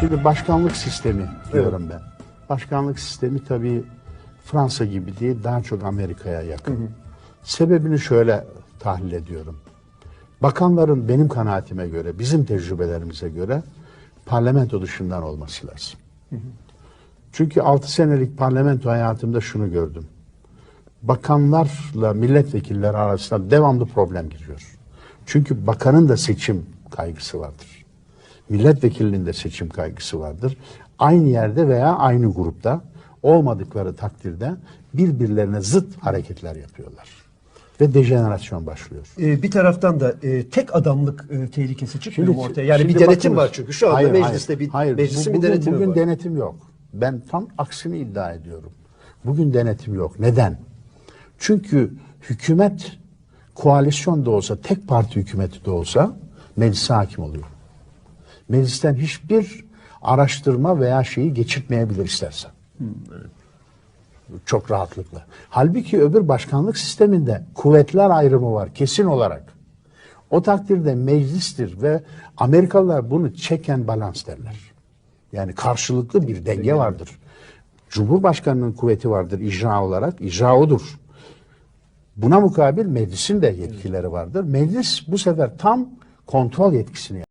Şimdi başkanlık sistemi diyorum ben. Başkanlık sistemi tabii Fransa gibi değil, daha çok Amerika'ya yakın. Sebebini şöyle tahlil ediyorum. Bakanların benim kanaatime göre, bizim tecrübelerimize göre parlamento dışından olması lazım. Çünkü 6 senelik parlamento hayatımda şunu gördüm. Bakanlarla milletvekilleri arasında devamlı problem giriyor. Çünkü bakanın da seçim kaygısı vardır. Milletvekilinin de seçim kaygısı vardır. Aynı yerde veya aynı grupta olmadıkları takdirde birbirlerine zıt hareketler yapıyorlar. Ve dejenerasyon başlıyor. Ee, bir taraftan da e, tek adamlık e, tehlikesi çıkmıyor mu Şimdi- ortaya? Yani bir denetim bakınız. var çünkü şu anda Hayır, mecliste hayır, bir hayır. meclisin Bu- bir bugün, denetimi bugün var. denetim yok. Ben tam aksini iddia ediyorum. Bugün denetim yok. Neden? Çünkü hükümet koalisyon da olsa, tek parti hükümeti de olsa meclise hakim oluyor. Meclisten hiçbir araştırma veya şeyi geçirtmeyebilir istersen. Çok rahatlıkla. Halbuki öbür başkanlık sisteminde kuvvetler ayrımı var kesin olarak. O takdirde meclistir ve Amerikalılar bunu check and balance derler. Yani karşılıklı bir denge vardır. Cumhurbaşkanının kuvveti vardır icra olarak. İcra odur. Buna mukabil meclisin de yetkileri vardır. Meclis bu sefer tam kontrol yetkisini